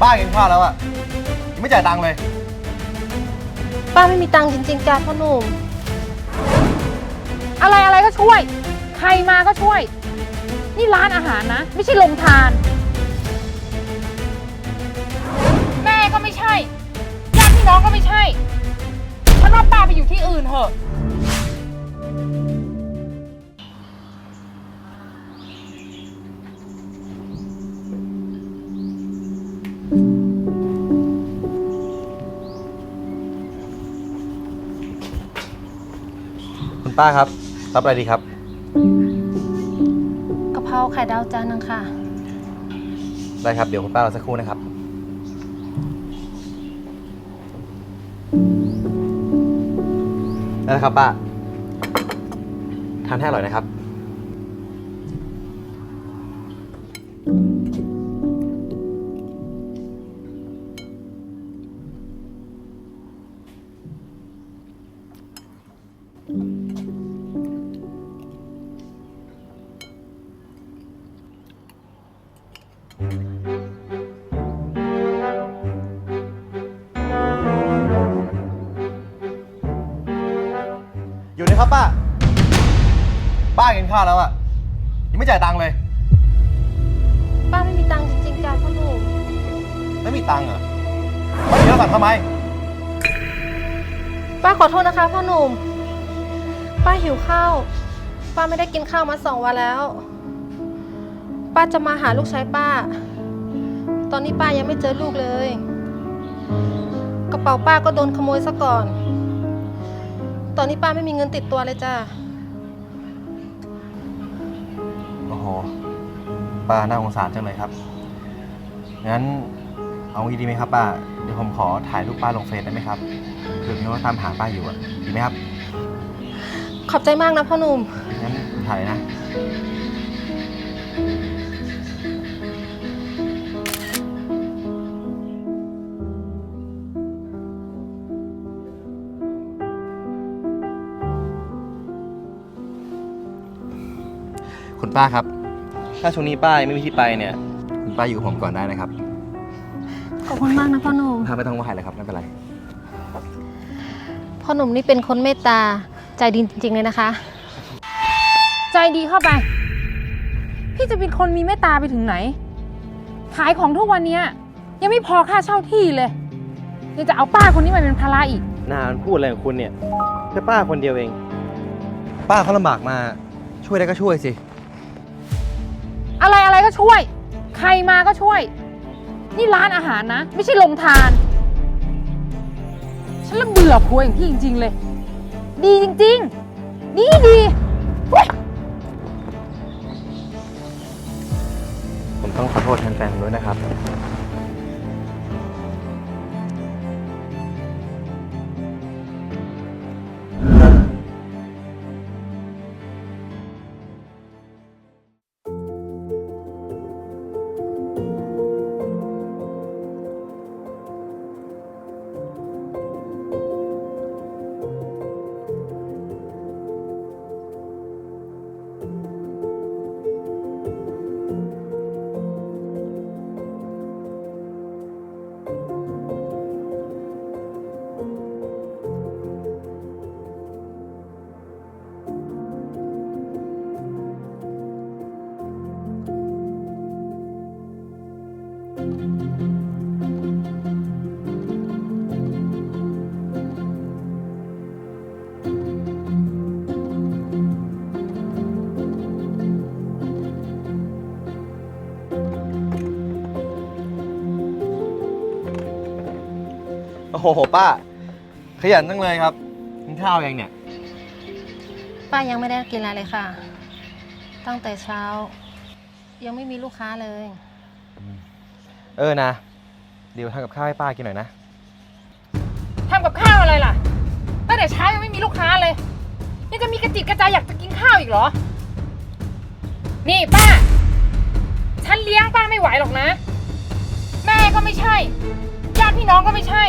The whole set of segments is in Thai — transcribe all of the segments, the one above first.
ป้ากินข้าวแล้วอะยังไม่จ่ายตังค์เลย ป้าไม่มีตังค์จริงๆจ้าพ่อหนุ่ม อะไรอะไรก็ช่วย ใครมาก็ช่วย นี่ร้านอาหารนะ ไม่ใช่โรงทาน แม่ก็ไม่ใช่ญาติพี่น้องก็ไม่ใช่ ป้าครับ รับอะไรดีครับ กะเพราไข่ดาวจานนึงค่ะ ได้ครับ เดี๋ยวคุณป้ารอสักครู่นะครับ ได้แล้วครับป้า ทานให้อร่อยนะครับ ครับป้า ป้ากินข้าวแล้วอะยังไม่จ่ายตังค์เลย ป้าไม่มีตังค์จริงๆจ้าพ่อหนุ่มไม่มีตังค์เหรอป้าเดี๋ยวสั่งทำไม ป้าขอโทษนะคะพ่อหนุ่ม ป้าหิวข้าว ป้าไม่ได้กินข้าวมาสองวันแล้ว ป้าจะมาหาลูกชายป้า ตอนนี้ป้ายังไม่เจอลูกเลย กระเป๋าป้าก็โดนขโมยซะก่อน ตอนนี้ป้าไม่มีเงินติดตัวเลยจ้าโอ้โห ป้าน่าสงสารจังเลยครับ งั้นเอางี้ดีไหมครับป้า เดี๋ยวผมขอถ่ายรูปป้าลงเฟซได้ไหมครับเผื่อมีว่าตามหาป้าอยู่อะดีไหมครับ ขอบใจมากนะพ่อหนุ่ม งั้นถ่ายเลยนะ คุณป้าครับ ถ้าช่วงนี้ป้ายังไม่มีที่ไปเนี่ย คุณป้าอยู่กับผมก่อนได้นะครับ ขอบคุณมากนะพ่อหนุ่มถ้าไม่ต้องไหวเลยครับไม่เป็นไร พ่อหนุ่มนี่เป็นคนเมตตาใจดีจริงๆเลยนะคะ ใจดีเข้าไป พี่จะเป็นคนมีเมตตาไปถึงไหน ขายของทุกวันเนี้ยยังไม่พอค่าเช่าที่เลยยังจะเอาป้าคนนี้มาเป็นภาระอีก นานพูดอะไรของคุณเนี่ย แค่ป้าคนเดียวเอง ป้าเขาลำบากมาช่วยได้ก็ช่วยสิ อะไรอะไรก็ช่วย ใครมาก็ช่วย นี่ร้านอาหารนะ ไม่ใช่โรงทาน ฉันละเบื่อผัวอย่างพี่จริง ๆ เลย ดีจริง ๆ ดีดีเว้ยผมต้องขอโทษแทนแฟนด้วยนะครับ อ้โหป้า ขยันจังเลยครับกินข้าวยังเนี่ย ป้ายังไม่ได้กินอะไรเลยค่ะ ตั้งแต่เช้า ยังไม่มีลูกค้าเลย เออนะ เดี๋ยวทำกับข้าวให้ป้ากินหน่อยนะ ทำกับข้าวอะไรล่ะ ตั้งแต่เช้ายังไม่มีลูกค้าเลย ยังจะมีกระจิตกระใจอยากจะกินข้าวอีกเหรอ นี่ป้า ฉันเลี้ยงป้าไม่ไหวหรอกนะ แม่ก็ไม่ใช่ ญาติพี่น้องก็ไม่ใช่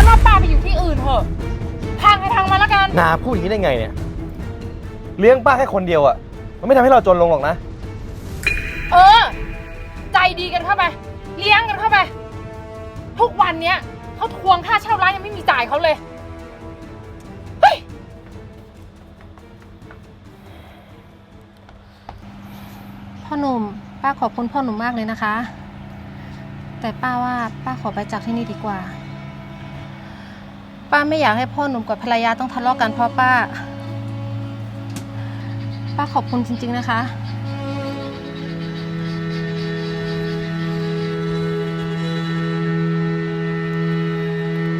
ฉันว่าป้าไปอยู่ที่อื่นเถอะ ทางใครทางมาแล้วกัน นาพูดอย่างนี้ได้ไงเนี่ย เลี้ยงป้าแค่คนเดียวอะมันไม่ทำให้เราจนลงหรอกนะ เออ ใจดีกันเข้าไป เลี้ยงกันเข้าไป ทุกวันเนี้ยเขาทวงค่าเช่าร้านยังไม่มีจ่ายเขาเลย เฮ้ย พ่อหนุ่มป้าขอบคุณพ่อหนุ่มมากเลยนะคะ แต่ป้าว่าป้าขอไปจากที่นี่ดีกว่า ป้าไม่อยากให้พ่อหนุ่มกับภรรยาต้องทะเลาะกันเพราะป้า ป้าขอบคุณจริง ๆนะคะ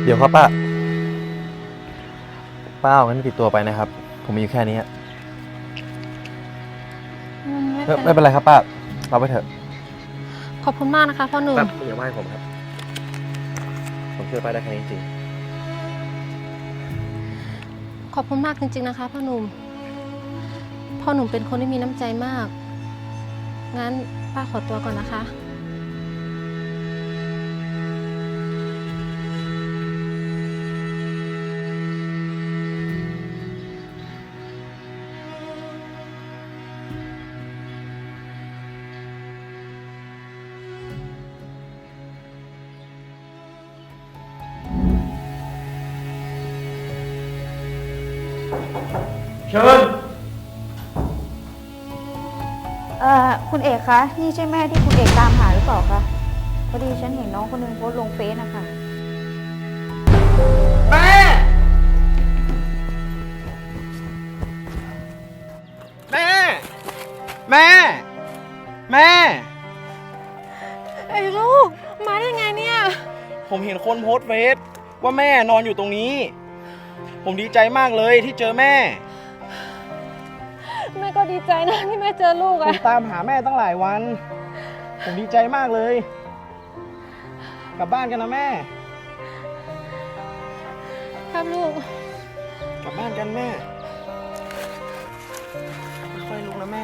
เดี๋ยวครับป้า ป้าเอาเงินติดตัวไปนะครับ ผมมีอยู่แค่นี้อะอืมไม่ไม่ไม่เป็เป็นนไรครับป้าเราไปเถอะขอบคุณมากนะคะพ่อหนุ่ม ป้าอย่าว่าให้ผมครับ ผมช่วยป้าได้แค่นี้จริงข อบคุณมากจริง ๆ นะคะพ่อหนุ่ม พ่อหนุ่มเป็นคนที่มีน้ำใจมาก งั้นป้าขอตัวก่อนนะคะ เชิญ เอ่อคุณเอกคะนี่ใช่แม่ที่คุณเอกตามหาหรือเปล่าคะพอดีฉันเห็นน้องคนหนึงโพสต์ลงเฟซนะคะแม่ แม่ แม่ แม่ ไอ้ลูก มาได้ไงเนี่ย ผมเห็นคนโพสต์เฟซว่าแม่นอนอยู่ตรงนี้ ผมดีใจมากเลยที่เจอแม่แม่ ก็ดีใจนะที่แม่เจอลูกผมอะตามหาแม่ตั้งหลายวัน ผมดีใจมากเลย กลับบ้านกันนะแม่ ครับลูก กลับบ้านกันแม่ค่อยๆลุกนะแม่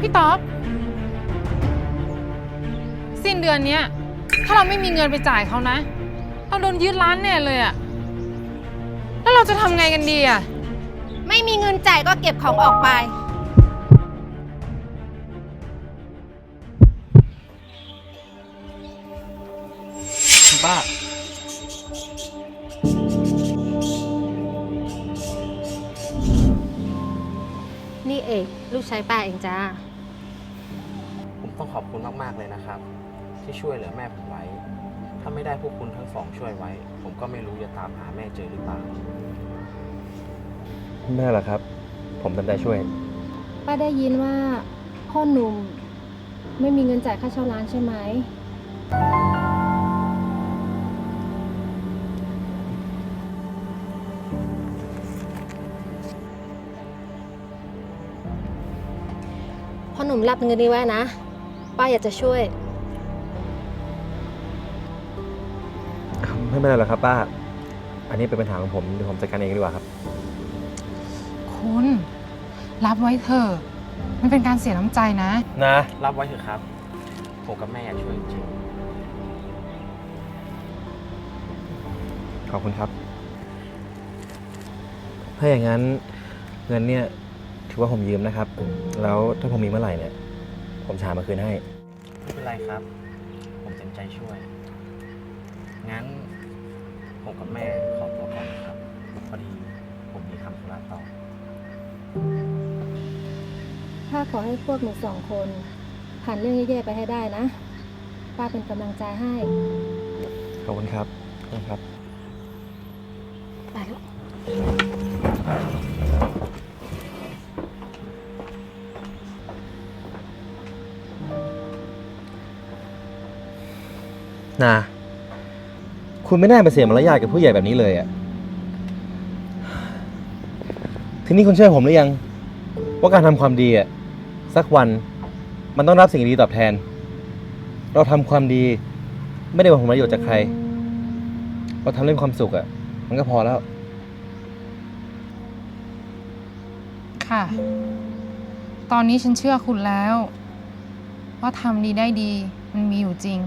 พี่ต๊อบสิ้นเดือนเนี้ย ถ้าเราไม่มีเงินไปจ่ายเขานะ เราโดนยึดร้านแน่เลยอะแล้วเราจะทำไงกันดีอะไม่มีเงินจ่ายก็เก็บของออกไป คุณป้า นี่เอกลูกชายป้าเองจ้าผม ต้องขอบคุณมาก ๆ เลยนะครับ ที่ช่วยเหลือแม่ผมไว้ ถ้าไม่ได้พวกคุณทั้งสองช่วยไว้ ผมก็ไม่รู้จะตามหาแม่เจอหรือเปล่า ไม่เป็นไรหรอกครับ ผมเต็มใจช่วย ป้าได้ยินว่าพ่อหนุ่มไม่มีเงินจ่ายค่าเช่าร้านใช่ไหม พ่อหนุ่มรับเงินนี้ไว้นะ ป้าอยากจะช่วย ไม่เป็นไรหรอกครับป้า อันนี้เป็นปัญหาของผมเดี๋ยวผมจัดการเองดีกว่าครับ คุณ รับไว้เถอะมันเป็นการเสียน้ำใจนะ นะ รับไว้เถอะครับ ผมกับแม่อยากช่วยจริงขอบคุณครับ ถ้าอย่างนั้นเงินเนี่ยถือว่าผมยืมนะครับ แล้วถ้าผมมีเมื่อไหร่เนี่ย ผมจะหามาคืนให้ๆไม่เป็นไรครับ ผมเต็มใจช่วย งั้นผมกับแม่ขอตัวก่อนนะครับ พอดีผมมีทำธุระต่อถ้าขอให้พวกหนูสองคน ผ่านเรื่องแย่ๆไปให้ได้นะ ป้าเป็นกำลังใจให้ ขอบคุณครับขอบคุณครับ ไปลูก นาคุณไม่น่าไปเสียมารยาทกับผู้ใหญ่แบบนี้เลยอะทีนี้คุณเชื่อผมหรือยัง ว่าการทำความดีอะสักวันมันต้องรับสิ่งดีตอบแทน เราทำความดี ไม่ได้หวังผลประโยชน์จากใคร เราทำเรื่องความสุขอะมันก็พอแล้ว ค่ะ ตอนนี้ฉันเชื่อคุณแล้ว ว่าทำดีได้ดีมันมีอยู่จริง